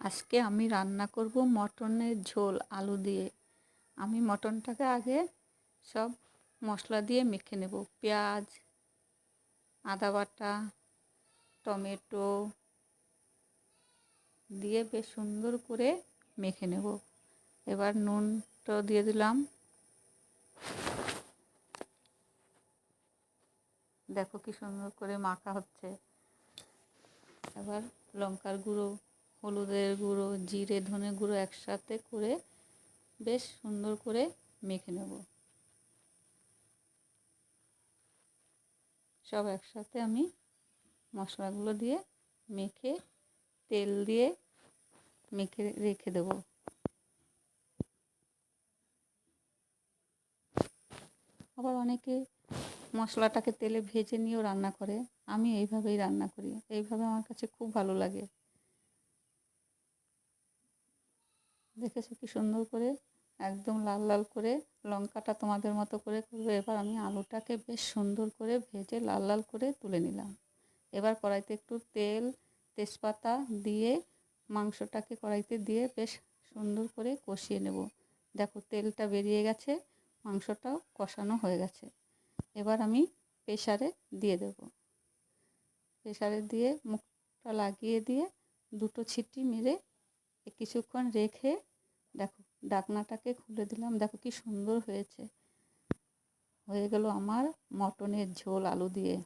আজকে আমি রান্না করব মটনের ঝোল, আলু দিয়ে। আমি মটনটাকে আগে সব মশলা দিয়ে মেখে নেব। পেঁয়াজ, আদা বাটা, টমেটো দিয়ে বেশ সুন্দর করে মেখে নেব। এবার নুনটা দিয়ে দিলাম। দেখো কি সুন্দর করে মাখা হচ্ছে। এবার লঙ্কার গুঁড়ো হলুদের গুঁড়ো, জিরে, ধনে গুঁড়ো একসাথে করে বেশ সুন্দর করে মেখে নেব। সব একসাথে আমি মশলাগুলো দিয়ে মেখে, তেল দিয়ে মেখে রেখে দেব। আবার অনেকে মশলাটাকে তেলে ভেজে নিয়েও রান্না করে। আমি এইভাবেই রান্না করি। এইভাবে আমার কাছে খুব ভালো লাগে। দেখেছ কি সুন্দর করে একদম লাল লাল করে লঙ্কাটা তোমাদের মতো করে করবে। এবার আমি আলুটাকে বেশ সুন্দর করে ভেজে লাল লাল করে তুলে নিলাম। এবার কড়াইতে একটু তেল, তেজপাতা দিয়ে, মাংসটাকে কড়াইতে দিয়ে বেশ সুন্দর করে কষিয়ে নেব। দেখো তেলটা বেরিয়ে গেছে, মাংসটাও কষানো হয়ে গেছে। এবার আমি প্রেশারে দিয়ে দেব। প্রেশারে দিয়ে মুখটা লাগিয়ে দিয়ে দুটো ছিটি মেরে কিছুক্ষণ রেখে দেখো, ডাকনাটাকে খুলে দিলাম। দেখো কি সুন্দর হয়েছে। হয়ে গেল আমার মটনের ঝোল আলু দিয়ে।